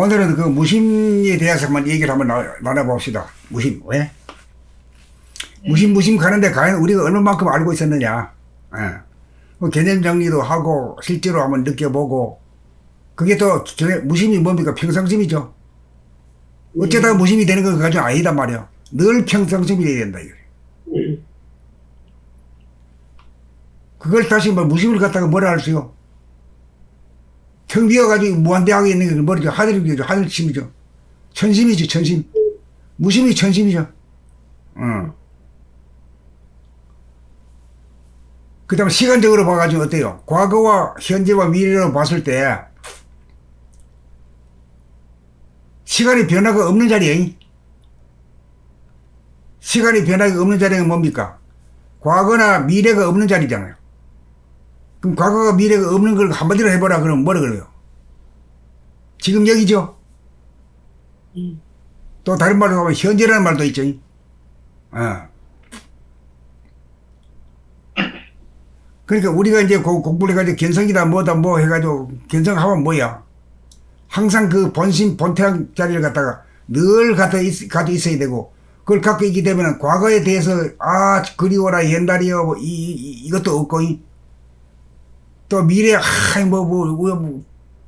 오늘은 그 무심에 대해서 한번 얘기를 한번 나- 나눠 봅시다. 무심, 왜? 무심, 무심 가는데 과연 우리가 얼마만큼 알고 있었느냐. 예. 그 개념 정리도 하고, 실제로 한번 느껴보고, 그게 또, 무심이 뭡니까? 평상심이죠. 어쩌다가 무심이 되는 건 가지고 아니단 말이야. 늘 평상심이 돼야 된다, 이거. 음. 그걸 다시 뭐 무심을 갖다가 뭐라 할 수요? 텅 비어가지고 무한대하게 있는 게 뭐죠? 하늘이죠. 하늘심이죠. 천심이죠. 천심. 무심이 천심이죠. 어. 그 다음에 시간적으로 봐가지고 어때요? 과거와 현재와 미래로 봤을 때 시간이 변화가 없는 자리에 시간이 변화가 없는 자리가 뭡니까? 과거나 미래가 없는 자리잖아요. 그럼 과거가 미래가 없는 걸 한마디로 해보라 그러면 뭐라 그래요? 지금 여기죠? 음. 또 다른 말로 하면 현재라는 말도 있죠. 어. 그러니까 우리가 이제 고- 공부를 해가지고 견성이다 뭐다 뭐 해가지고 견성하면 뭐야? 항상 그 본심 본태양 자리를 갖다가 늘 갖다 있, 가지고 있어야 되고 그걸 갖고 있게 되면 과거에 대해서 아 그리워라 옛날이여 뭐 이, 이, 이것도 없고 이. 또 미래 아뭐뭐 뭐, 뭐,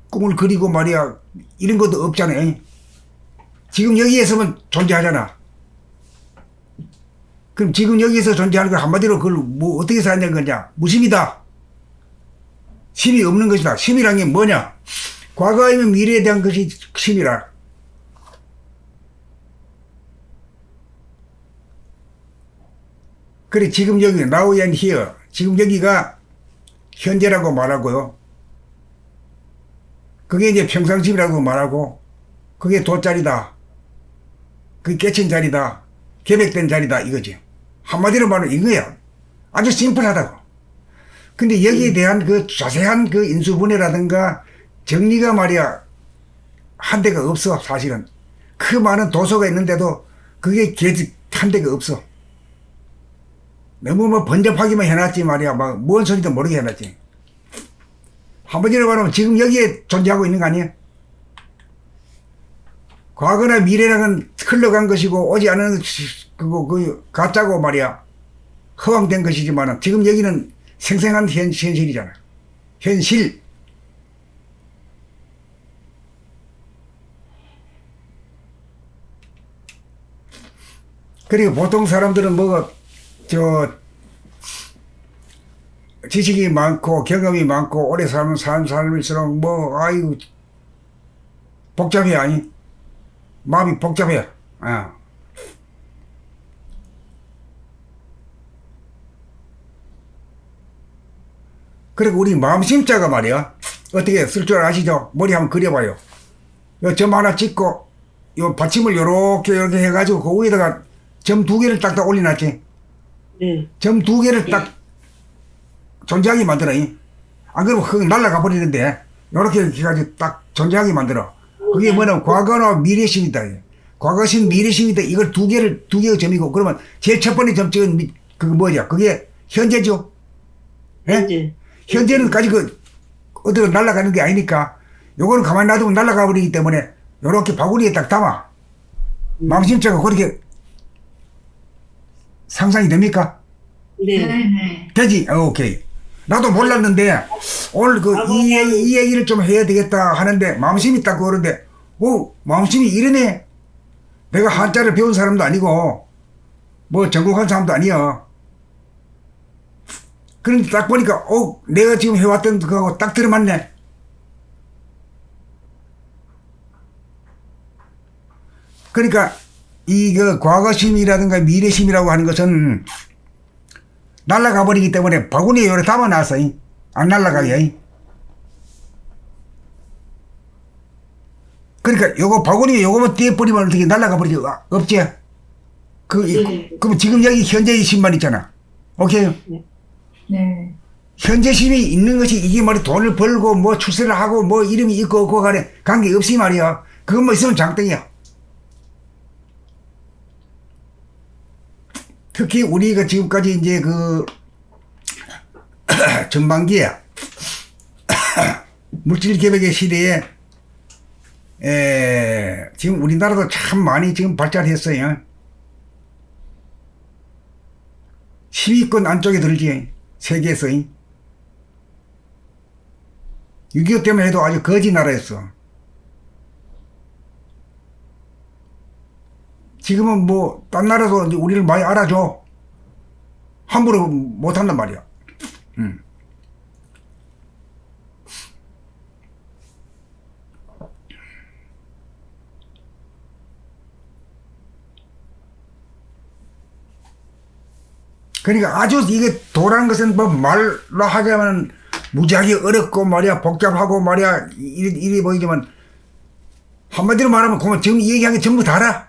꿈을 그리고 말이야 이런 것도 없잖아요. 지금 여기에서만 존재하잖아. 그럼 지금 여기서 존재하는 걸 한마디로 그걸 뭐 어떻게 사는 거냐? 무심이다. 심이 없는 것이다. 심이란 게 뭐냐? 과거 아니면 미래에 대한 것이 심이라. 그래 지금 여기 now and here 지금 여기가 현재라고 말하고요. 그게 이제 평상심이라고 말하고 그게 돗자리다. 그게 깨친 자리다. 계획된 자리다 이거지. 한마디로 말하면 이거야. 아주 심플하다고. 근데 여기에 대한 그 자세한 그 인수분해라든가 정리가 말이야 한 데가 없어 사실은. 그 많은 도서가 있는데도 그게 개- 한 데가 없어. 너무 뭐 번잡하기만 해놨지 말이야. 막 뭔 소리도 모르게 해놨지. 한마디로 말하면 지금 여기에 존재하고 있는 거 아니야? 과거나 미래랑은 흘러간 것이고 오지 않은 그거 그 가짜고 말이야 허황된 것이지만 지금 여기는 생생한 현, 현실이잖아 현실 그리고 보통 사람들은 뭐 저 지식이 많고 경험이 많고 오래 사는 사람 살면서 뭐 아유 복잡해 아니 마음이 복잡해. 아. 그리고 우리 마음심자가 말이야. 어떻게 쓸 줄 아시죠? 머리 한번 그려봐요. 요점 하나 찍고, 요 받침을 요렇게 요렇게 해가지고 그 위에다가 점 두 개를 딱딱 올려놨지. 네. 점두 개를 딱 존재하게 만들어. 이. 안 그러면 흙 날아가 버리는데, 요렇게 해가지고 딱 존재하게 만들어. 그게 뭐냐면 과거나 미래심이다. 과거심, 미래심이다. 이걸 두 개를, 두 개의 점이고, 그러면 제일 첫 번째 점 찍은 미- 그거 뭐냐? 그게 현재죠. 예? 현재. 현재는 까지 그, 어디로 날아가는 게 아니니까, 요거는 가만히 놔두면 날아가 버리기 때문에, 요렇게 바구니에 딱 담아. 마음심자가 그렇게 상상이 됩니까? 네. 네네. 되지? 어, 오케이. 나도 몰랐는데, 오늘 그, 이, 얘기- 이 얘기를 좀 해야 되겠다 하는데, 마음심이 딱 그러는데, 오, 마음심이 이러네? 내가 한자를 배운 사람도 아니고, 뭐 전공한 사람도 아니야. 그런데 딱 보니까, 어, 내가 지금 해왔던 그거하고 딱 들어맞네. 그러니까, 이 그 과거심이라든가 미래심이라고 하는 것은, 날라가 버리기 때문에 바구니에 요래 담아놨어. 이. 안 날라가게. 이. 그러니까 요거 바구니에 요거만 떼버리면 어떻게 날라가 버리지? 아, 없지? 그, 이- 네. 그럼 지금 여기 현재의 심만 있잖아. 오케이? 네. 현재 심이 있는 것이 이게 말이 돈을 벌고 뭐 출세를 하고 뭐 이름이 있고 없고 간에 관계 없이 말이야. 그것만 있으면 장땡이야. 특히 우리가 지금까지 이제 그 전반기에 물질 개혁의 시대에 에, 지금 우리나라도 참 많이 지금 발전했어요. 10위권 안쪽에 들지, 세계에서. 6.25 때문에 해도 아주 거지 나라였어. 지금은 뭐, 딴 나라도 이제 우리를 많이 알아줘. 함부로 못한단 말이야. 음. 그러니까 아주 이게 도라는 것은 뭐 말로 하자면 무지하게 어렵고 말이야 복잡하고 말이야 이리, 이리 보이지만 한마디로 말하면 그만 지금 이 얘기한 게 전부 다라.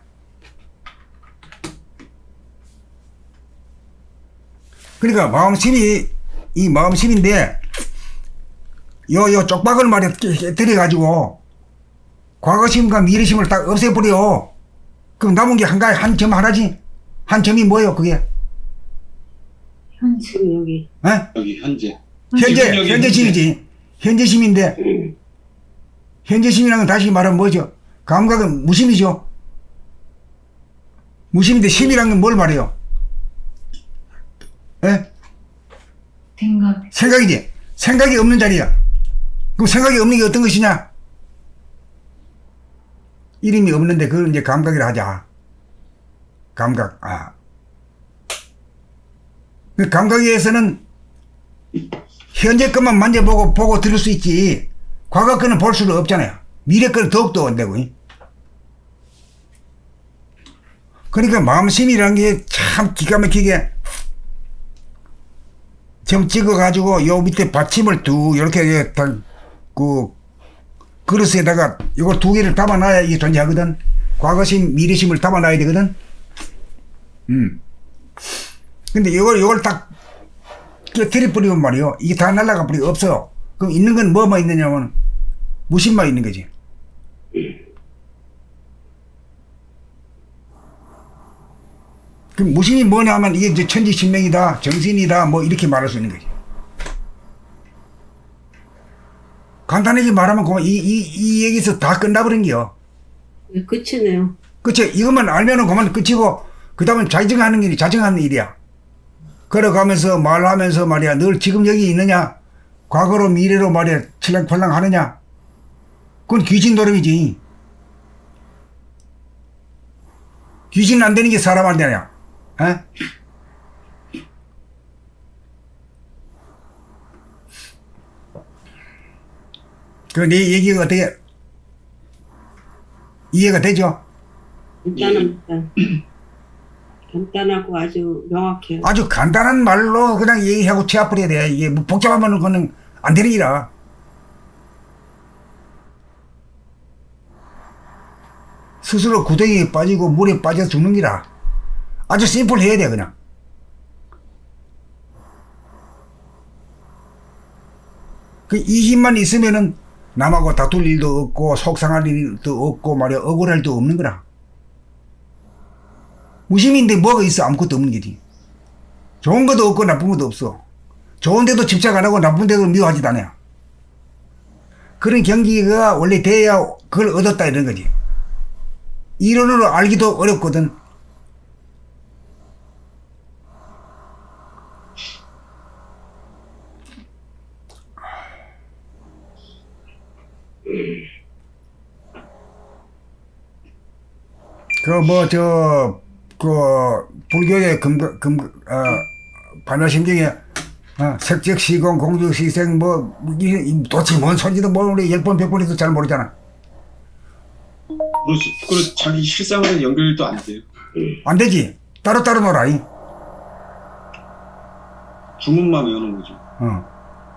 그러니까 마음심이 이 마음심인데 요 요 쪽박을 말이야 들여가지고 과거심과 미래심을 딱 없애버려. 그럼 남은 게 한가지 한점 하나지. 한 점이 뭐예요 그게? 현재. 여기. 에? 여기 현재 현재 현재 심이지. 현재 심인데 음. 현재 심이라는 건 다시 말하면 뭐죠? 감각은 무심이죠. 무심인데 심이라는 건 뭘 말해요? 에? 생각. 생각이지. 생각이 없는 자리야. 그럼 생각이 없는 게 어떤 것이냐? 이름이 없는데 그걸 이제 감각이라 하자. 감각. 아. 그 감각에 의해서는 현재 것만 만져보고 보고 들을 수 있지. 과거 거는 볼 수는 없잖아요. 미래 거는 더욱더 안 되고. 그러니까 마음심이라는 게 참 기가 막히게 점 찍어가지고 요 밑에 받침을 두 이렇게 딱그 그릇에다가 이걸 두 개를 담아놔야 이게 존재하거든. 과거심, 미래심을 담아놔야 되거든. 음. 근데 이걸 이걸 딱 깨뜨려 버리면 말이요. 이게 다 날라가 버리 없어. 그럼 있는 건 뭐만 있느냐면 무심만 있는 거지. 그 무심이 뭐냐 하면 이게 이제 천지신명이다, 정신이다, 뭐 이렇게 말할 수 있는 거지. 간단하게 말하면 그만 이, 이, 이 얘기에서 다 끝나버린 게요. 네, 끝이네요. 그치? 이것만 알면은 그만 끝이고, 그 다음은 자정하는 일이 자정하는 일이야. 걸어가면서 말하면서 말이야. 늘 지금 여기 있느냐? 과거로 미래로 말이야. 칠랑팔랑 하느냐? 그건 귀신 노름이지. 귀신 안 되는 게 사람 안 되냐? 에? 그내 얘기가 어떻게 이해가 되죠? 간단합니다. 간단하고 아주 명확해요. 아주 간단한 말로 그냥 얘기하고 취합버려야 돼. 이게 뭐 복잡하면 그거는 안 되는 일이라. 스스로 구덩이에 빠지고 물에 빠져 죽는 기라. 아주 심플해야 돼, 그냥. 그 이 힘만 있으면은 남하고 다툴 일도 없고 속상할 일도 없고 말이야 억울할 일도 없는 거라. 무심인데 뭐가 있어 아무것도 없는 게지. 좋은 것도 없고 나쁜 것도 없어. 좋은데도 집착 안 하고 나쁜데도 미워하지도 않아요. 그런 경기가 원래 돼야 그걸 얻었다 이런 거지. 이론으로 알기도 어렵거든. 그 뭐 저 그 불교의 금금 금, 어, 반야심경에 어, 색적 시공 공적 시생 뭐 도대체 뭔 소리도 모르는데 열 번 백 번 해도 잘 모르잖아. 그래서 그래서 자기 실상으로 연결도 안 돼요. 안 되지. 따로따로 놀아. 이. 주문만 외우는 거죠. 어.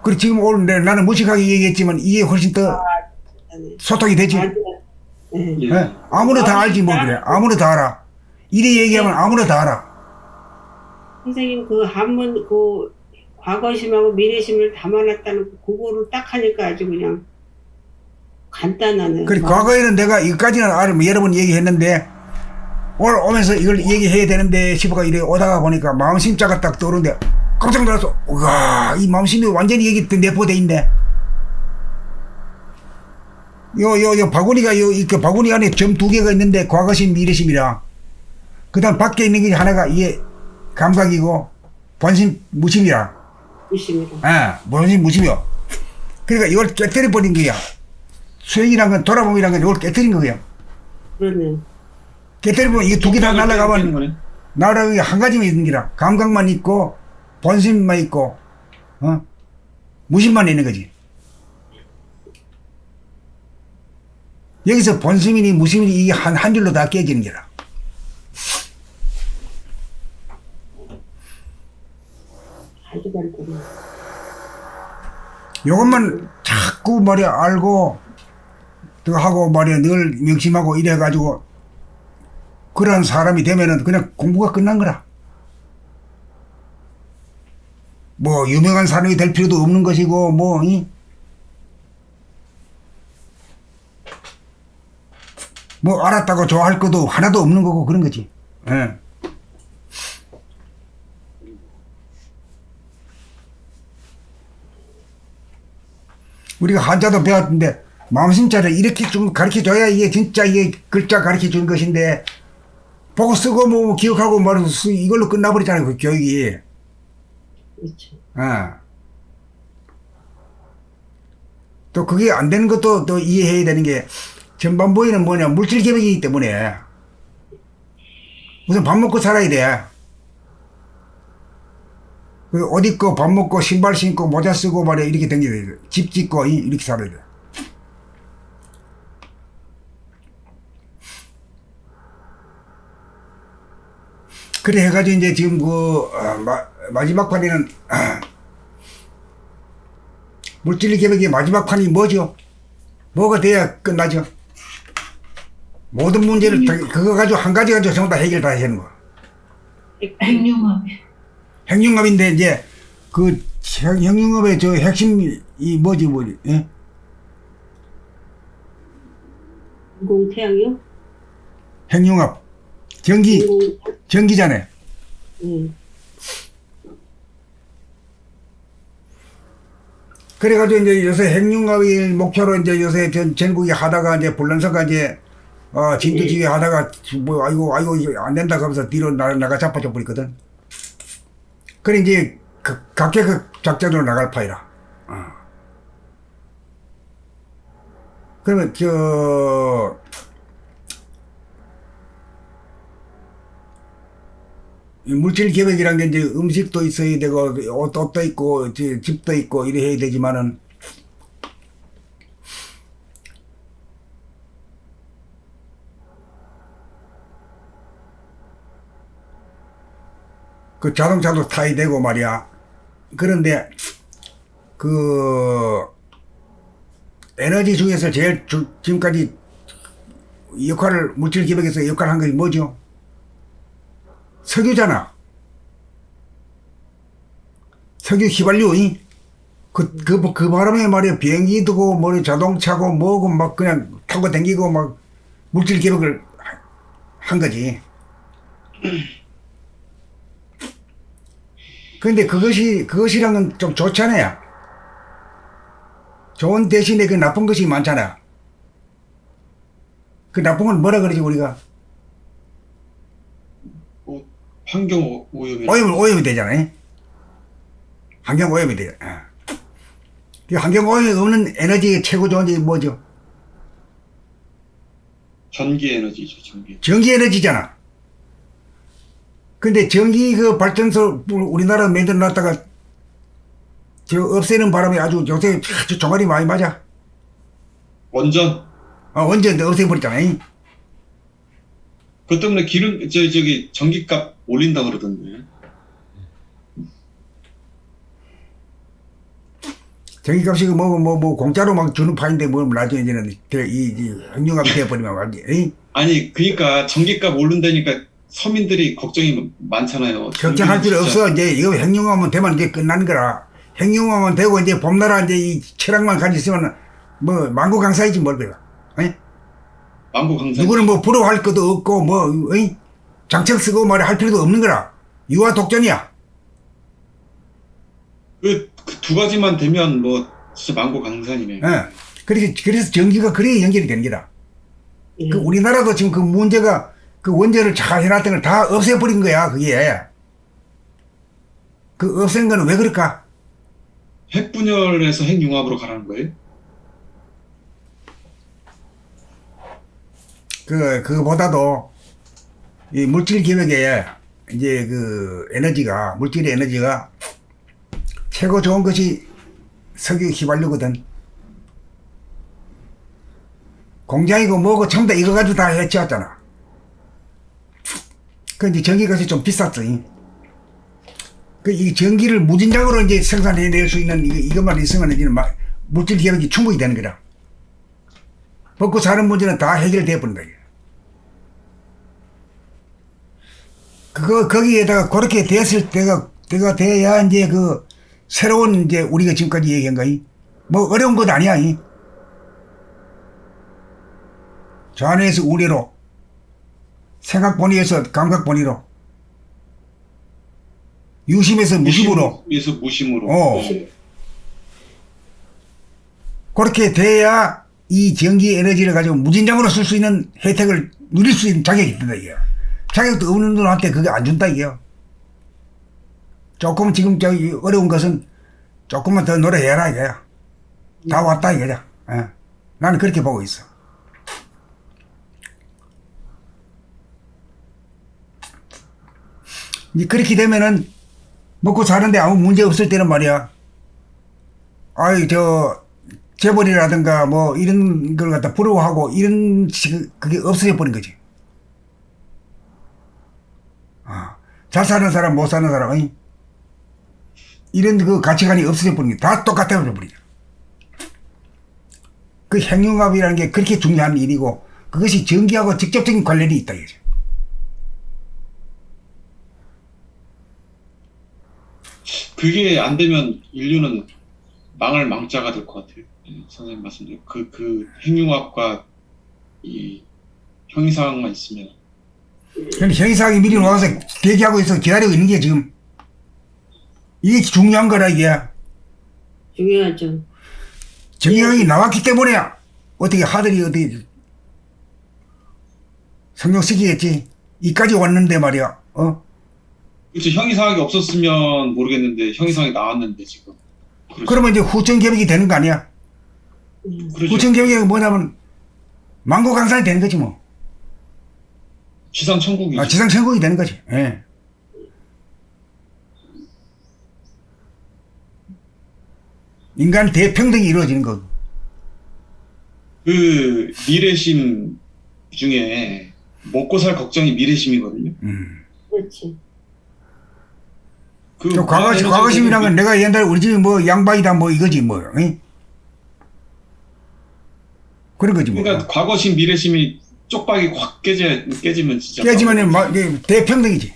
그리고 지금 오늘 내- 나는 무식하게 얘기했지만 이게 훨씬 더 네. 소통이 되지. 네. 예. 예? 아무나 다 알지 뭐 그래. 아무나 다 알아. 이래 얘기하면 아무나 다 알아. 선생님 그 한문 그 과거심하고 미래심을 담아놨다는 그 그거를 딱 하니까 아주 그냥 간단하네요. 그래 과거에는 내가 이까지는 뭐 여러 번 얘기했는데 오늘 오면서 이걸 얘기해야 되는데 싶어가 이래 오다가 보니까 마음심자가 딱 떠오르는데 깜짝 놀라서 와이 마음심이 완전히 얘기 내포돼 있네. 요, 요, 요 바구니가 요, 이그 바구니 안에 점 두 개가 있는데 과거심, 미래심이라. 그 다음 밖에 있는 게 하나가 이게 감각이고 본심, 무심이라. 무심이라. 아, 본심, 무심이요. 그러니까 이걸 깨뜨려 버린 거야. 수행이란 건 돌아봄이란 건 이걸 깨뜨린 거야. 그러네. 깨뜨려 보면 이게 두 개 다 날아가면. 나라가 한 가지만 있는 기라. 감각만 있고 본심만 있고 어? 무심만 있는 거지. 여기서 본심이니 무심이니 이게 한, 한 줄로 다 깨지는 간단해. 요것만 자꾸 말이야 알고 또 하고 말이야 늘 명심하고 이래가지고 그런 사람이 되면은 그냥 공부가 끝난 거라. 뭐 유명한 사람이 될 필요도 없는 것이고 뭐 이? 뭐 알았다고 좋아할 것도 하나도 없는 거고 그런 거지. 예. 우리가 한자도 배웠는데 마음심자를 이렇게 좀 가르쳐 줘야 이게 진짜 이게 글자 가르쳐 주는 것인데 보고 쓰고 뭐 기억하고 쓰- 이걸로 끝나버리잖아요 그 교육이. 그렇죠. 아. 또 그게 안 되는 것도 또 이해해야 되는 게 전반부에는 뭐냐 물질 계획이기 때문에 우선 밥 먹고 살아야 돼. 그옷 입고 밥 먹고 신발 신고 모자 쓰고 말이야 이렇게 댕겨야 돼. 집 짓고 이- 이렇게 살아야 돼. 그래 해가지고 이제 지금 그 어, 마, 마지막 판에는 물질 계획의 마지막 판이 뭐죠? 뭐가 돼야 끝나죠? 모든 문제를 다, 그거 가지고 한 가지 가지고 전부 다 해결 다 하시는 거. 행룡업 행융업인데 이제 그 행- 행융업의 저 핵심 이 뭐지 뭐지? 예? 인공 태양이요? 행융업 전기 인공, 전기잖아요. 예. 그래가지고 이제 요새 핵융합을 목표로 이제 요새 전 전국에 하다가 이제 불란서가 이제 어 진두지휘 하다가 뭐 아이고 아이고 안 된다 그러면서 뒤로 나, 나가 잡아줘 버리거든. 그래 이제 그, 각계 그 작전으로 나갈 파이라. 어. 그러면 저이 물질 계획이란 게 이제 음식도 있어야 되고 옷, 옷도 있고 집도 있고 이래 해야 되지만은 그 자동차도 타야 되고 말이야. 그런데 그 에너지 중에서 제일 주- 지금까지 역할을 물질 기획에서 역할을 한 것이 뭐죠? 석유잖아. 석유 휘발유, 이? 그, 그, 그 바람에 말이야, 비행기도 뭐 자동차고 뭐고 막 그냥 타고 다니고 막 물질 기록을 하- 한 거지. 근데 그것이, 그것이란 건좀 좋잖아요. 좋은 대신에 그 나쁜 것이 많잖아. 그 나쁜 건 뭐라 그러지, 우리가? 뭐, 환경 오- 오염이 오염, 오염이 되잖아요. 환경 오염이 돼요. 예. 그 환경 오염이 없는 에너지의 최고 좋은 게 뭐죠? 전기 에너지죠, 전기. 전기 에너지잖아. 근데 전기 그 발전소 우리나라 만들어 놨다가 저 없애는 바람에 아주 요새 아주 종아리 많이 맞아. 원전 어, 언제 없애버렸잖아요. 그것 때문에 기름 저 저기 전기값 올린다 그러던데. 전기값이 뭐, 뭐, 뭐, 공짜로 막 주는 파인데 뭐, 나중에 이제는 대- 이, 이, 행정감이 되어버리면 완전, 에이? 아니 그러니까 전기값 오른다니까 서민들이 걱정이 많잖아요. 걱정할 필요 없어. 이제 이거 행용하면 되면 이제 끝나는 거라. 행용하면 되고 이제 봄나라 이제 이 철학만 가지고 있으면 뭐 망고 강사이지 뭘 그래. 에? 망고 강사. 누구는 뭐 부러워할 것도 없고 뭐 어이? 장책 쓰고 말할 필요도 없는 거라. 유아 독전이야. 그두 가지만 되면 뭐 진짜 망고 강산이네. 예. 그래서, 그래서 전기가 그래야 연결이 되는 거다. 예. 그 우리나라도 지금 그 문제가 그 원전을 잘 해놨던 걸 다 없애버린 거야, 그게. 그 없앤 거는 왜 그럴까? 핵분열에서 핵융합으로 가라는 거예요? 그, 그보다도 이 물질 기획에 이제 그 에너지가, 물질의 에너지가 최고 좋은 것이 석유 휘발유거든. 공장이고 뭐고 전부 다 이거 가지고 다 해치웠잖아. 그 이제 전기값이 좀 비쌌어. 이. 그, 이 전기를 무진장으로 이제 생산해낼 수 있는 이것만 있으면 이제 막 물질 기획이 충분히 되는 거라. 먹고 사는 문제는 다 해결돼 버린다. 그거 거기에다가 그렇게 됐을 때가 때가 돼야 이제 그 새로운 이제 우리가 지금까지 얘기한 거이 뭐 어려운 것 아니야. 이. 좌뇌에서 우뇌로 생각 본위에서 감각 본위로 유심에서 무심으로 무심에서 무심으로. 어. 그렇게 돼야 이 전기 에너지를 가지고 무진장으로 쓸 수 있는 혜택을 누릴 수 있는 자격이 있다 이게. 자격도 없는 분한테 그게 안 준다 이게요. 조금 지금 저기 어려운 것은 조금만 더 노력해라 이거야. 다 왔다 이거야. 예. 나는 그렇게 보고 있어. 이제 그렇게 되면은 먹고 사는데 아무 문제 없을 때는 말이야. 아이 저 재벌이라든가 뭐 이런 걸 갖다 부러워하고 이런 식 그게 없어져 버린 거지. 아, 잘 사는 사람 못 사는 사람 이 이런 그 가치관이 없어져 버린 게 다 똑같아져 버리죠. 그 핵융합이라는 게 그렇게 중요한 일이고 그것이 전기하고 직접적인 관련이 있다 이거죠. 그게 안 되면 인류는 망할 망자가 될 것 같아요. 예, 선생님 말씀대로. 그, 그 핵융합과 이 형이상황만 있으면. 근데 형이상이 미리 와서 대기하고 있어 기다리고 있는 게 지금 이게 중요한 거라 이게. 중요하죠. 정의학이 나왔기 때문에 어떻게 하들이 어디 성공시키겠지? 이까지 왔는데 말이야. 어 그렇죠. 형이상황이 없었으면 모르겠는데 형이상황이 나왔는데 지금 그렇죠. 그러면 이제 후천 개혁이 되는 거 아니야 음. 그렇죠. 후천 개혁이 뭐냐면 망고 강산이 되는 거지 뭐 지상 천국이죠. 아, 지상 천국이 되는 거지 예. 인간 대평등이 이루어지는 거 그 미래심 중에 먹고 살 걱정이 미래심이거든요. 음. 그렇지. 그저 과거, 무한에너지 과거심이란 건 미- 내가 옛날에 우리 집이 뭐 양반이다 뭐 이거지 뭐. 응? 그런 거지 뭐. 그러니까 과거심 미래심이 쪽박이 확 깨져 깨지면 진짜 깨지면은 막 대평등이지.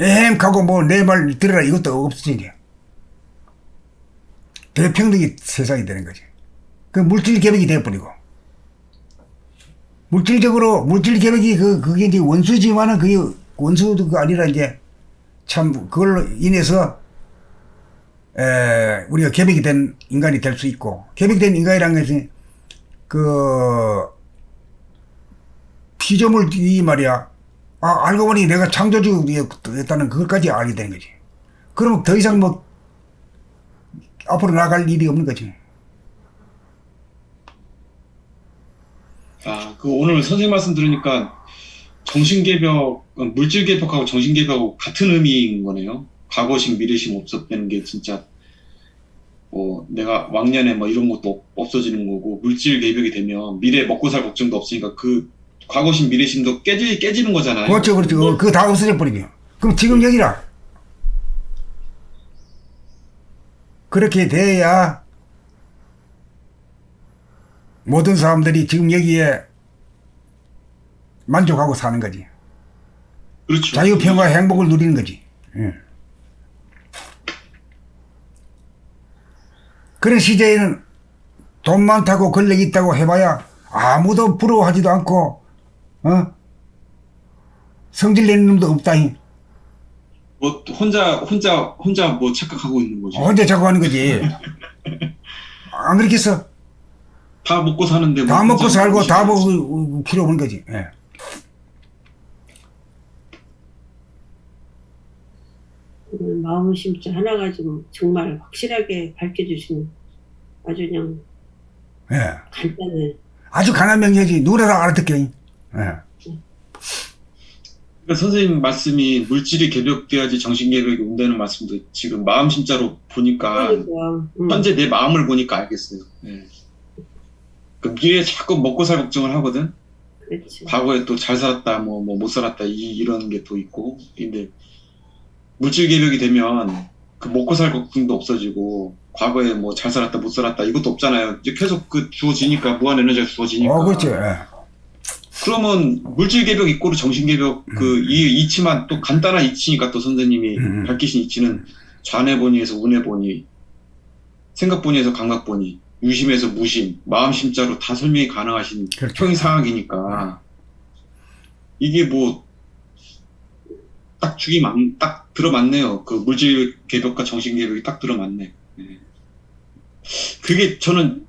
에헴 가고 뭐 내 말 들으라 이것도 없어지냐. 대평등이 세상이 되는 거지. 그 물질 개벽이 돼버리고. 물질적으로 물질 개벽이 그 그게 이제 원수지만은 그게 원수가 아니라 이제 참 그걸로 인해서 에 우리가 개벽이 된 인간이 될 수 있고 개벽된 인간이라는 것은 그 피조물 이 말이야. 아, 알고 보니 내가 창조주였다는 그것까지 알게 된 거지. 그럼 더 이상 뭐 앞으로 나갈 일이 없는 거지. 아, 그 오늘 선생님 말씀 들으니까 정신개벽, 어, 물질 개벽하고 정신 개벽하고 같은 의미인 거네요. 과거심, 미래심 없었다는 게 진짜 뭐 내가 왕년에 뭐 이런 것도 없- 없어지는 거고 물질 개벽이 되면 미래 먹고 살 걱정도 없으니까 그 과거심, 미래심도 깨지 깨지는 거잖아요. 그렇죠, 그렇죠. 그거 다 없어져 버리죠. 그럼 지금 여기라. 그렇게 돼야 모든 사람들이 지금 여기에 만족하고 사는 거지. 그렇죠. 자유 평화 행복을 누리는 거지. 예. 그런 시대에는 돈 많다고 권력 있다고 해봐야 아무도 부러워하지도 않고, 어? 성질 내는 놈도 없다잉. 뭐 혼자 혼자 혼자 뭐 착각하고 있는 거죠. 언제 자꾸 하는 거지. 안 그렇겠어? 다 먹고 사는데 다뭐 먹고 진짜 살고 다. 먹을 필요 없는 거지. 예. 오늘 마음 심자 하나 가지고 정말 확실하게 밝혀주시는 아주 그냥 예. 간단해. 아주 강한 명령이지. 누구나 다 알아듣게. 예. 그러니까 선생님 말씀이 물질이 개벽돼야지 정신 개벽이 온다는 말씀도 지금 마음 심자로 보니까 그러니까 음. 현재 내 마음을 보니까 알겠어요. 예. 그 미래에 자꾸 먹고 살 걱정을 하거든. 그렇지. 과거에 또 잘 살았다, 뭐, 뭐, 못 살았다, 이, 이런 게 또 있고. 근데, 물질 개벽이 되면, 그 먹고 살 걱정도 없어지고, 과거에 뭐 잘 살았다, 못 살았다, 이것도 없잖아요. 이제 계속 그 주어지니까, 무한 에너지가 주어지니까. 어, 그렇지. 예. 그러면, 물질 개벽 이꼬르 정신 개벽, 그, 이 이치만 또 간단한 이치니까 또 선생님이 음. 밝히신 이치는 좌뇌본위에서 우뇌본위, 생각본위에서 감각본위, 유심에서 무심, 마음심자로 다 설명이 가능하신 그렇죠. 평이상학이니까 이게 뭐 딱 죽이 맞, 딱 들어맞네요. 그 물질 개벽과 정신 개벽이 딱 들어맞네. 예. 그게 저는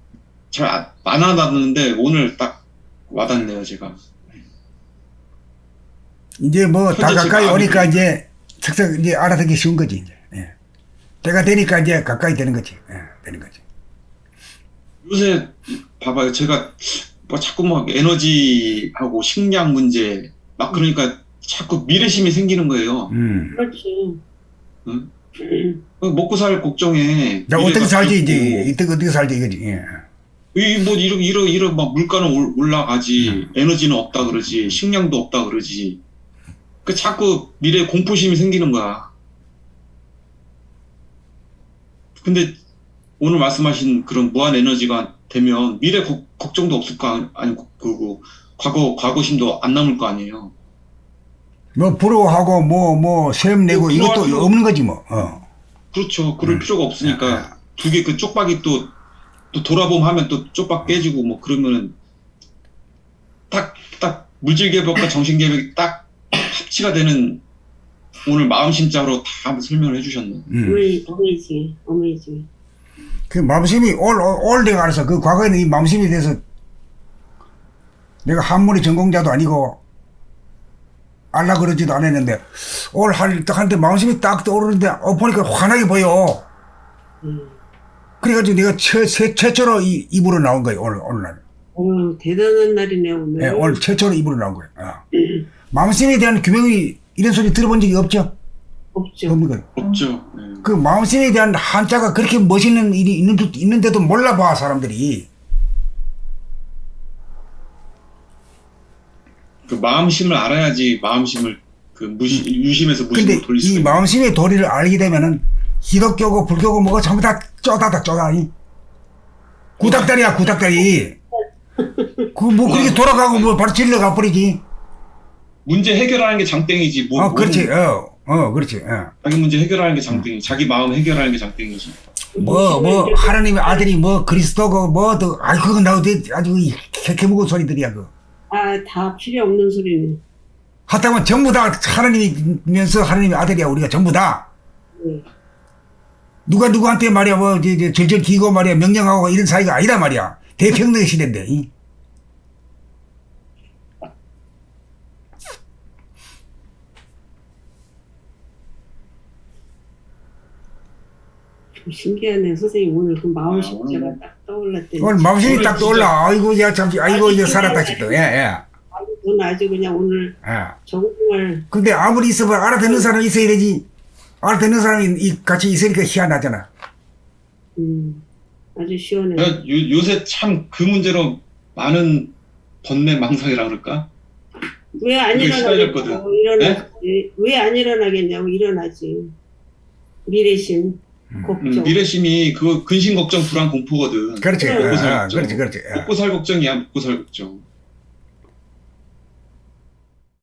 잘 안 와닿는데 오늘 딱 와닿네요, 제가. 이제 뭐 다 가까이 오니까 이제 석석 이제 알아듣기 쉬운 거지 이제. 예. 때가 되니까 이제 가까이 되는 거지. 예, 되는 거지. 요새 봐봐요. 제가 뭐 자꾸 막 에너지하고 식량 문제 막 그러니까 자꾸 미래심이 생기는 거예요. 음. 그렇지. 응? 음. 먹고 살 걱정에 자, 어떻게 살지 이제 이때 어떻게 살지 이거지. 예. 이뭐 이러 이러 이러 막 물가는 올- 올라가지 음. 에너지는 없다 그러지 식량도 없다 그러지 그 자꾸 미래 공포심이 생기는 거야. 근데 오늘 말씀하신 그런 무한 에너지가 되면 미래 고- 걱정도 없을 거 아니고 그고 과거 과거심도 안 남을 거 아니에요. 뭐 부러워하고 뭐 뭐 세금 내고 뭐 이것도 부러워할 필요 없는 거지 뭐. 어. 그렇죠. 그럴 음. 필요가 없으니까 두 개 그 쪽박이 또, 또 돌아보면 하면 또 쪽박 깨지고 뭐 그러면은 딱, 딱 물질개벽과 정신개벽이 딱 합치가 되는 오늘 마음심자로 다 설명을 해주셨네. 음. 어머니지. 그 마음심이 올, 올, 올 내가 알아서 그 과거에는 이 마음심에 대해서 내가 한문의 전공자도 아니고 알라 그러지도 않았는데 올 할, 딱 한때 마음심이 딱 떠오르는데 어, 보니까 환하게 보여. 음. 그래가지고 내가 최, 최, 최초로 이, 입으로 나온 거예요, 오늘, 오늘. 어, 대단한 날이네, 오늘. 예, 오늘 최초로 입으로 나온 거예요. 어. 마음심에 대한 규명이 이런 소리 들어본 적이 없죠? 없죠. 없는 거예요. 없죠. 네. 그 마음심에 대한 한자가 그렇게 멋있는 일이 있는, 있는데도 몰라봐, 사람들이. 그 마음심을 알아야지 마음심을 그 무시, 유심에서 근데 무심으로 돌릴 이 수가 있는 마음심의 도리를 알게 되면은 기독교고 불교고 뭐가 전부 다 쪼다다 쪼다. 이. 구닥다리야, 구닥다리. 그 뭐 그렇게 돌아가고 뭐 바로 질러 가버리지. 문제 해결하는 게 장땡이지. 뭐, 어, 그렇지. 뭐는 어, 어, 그렇지. 어. 자기 문제 해결하는 게 장땡이. 자기 마음 해결하는 게 장땡이지. 뭐, 뭐, 하나님의 아들이 뭐, 그리스도고, 뭐, 또, 아이, 그거 나도 아주 캐캐묵은 소리들이야, 그. 아, 다 필요 없는 소리네. 하다면 전부 다 하나님이면서 하나님의 아들이야, 우리가 전부 다. 네. 누가 누구한테 말이야, 뭐, 이제, 이제 절절 기고 말이야, 명령하고 이런 사이가 아니다 말이야. 대평등의 시대인데, 이. 좀 신기하네. 선생님 오늘 그 마음 아, 심자가 오늘 딱 떠올랐더니. 오늘 마음심이 오늘 딱 떠올라. 아이고, 야, 참, 아이고, 이제 살았다 싶다. 예, 예. 오늘 아주 그냥 오늘 예. 정말 근데 아무리 있어봐, 알아듣는 사람이 있어야 되지. 알아듣는 사람이 이- 같이 있으니까 희한하잖아. 음, 아주 시원해. 요, 요새 참 그 문제로 많은 번뇌 망상이라 그럴까? 왜안 그게 시달렸거든. 일어나겠냐고 일어나지. 왜안 일어나겠냐고 일어나지. 미래심, 음, 걱정. 음, 미래심이 그 근심 걱정 불안 공포거든. 그렇지. 먹고 예, 살 예, 걱정. 그렇지, 그렇지. 예. 먹고 살 걱정이야, 먹고 살 걱정.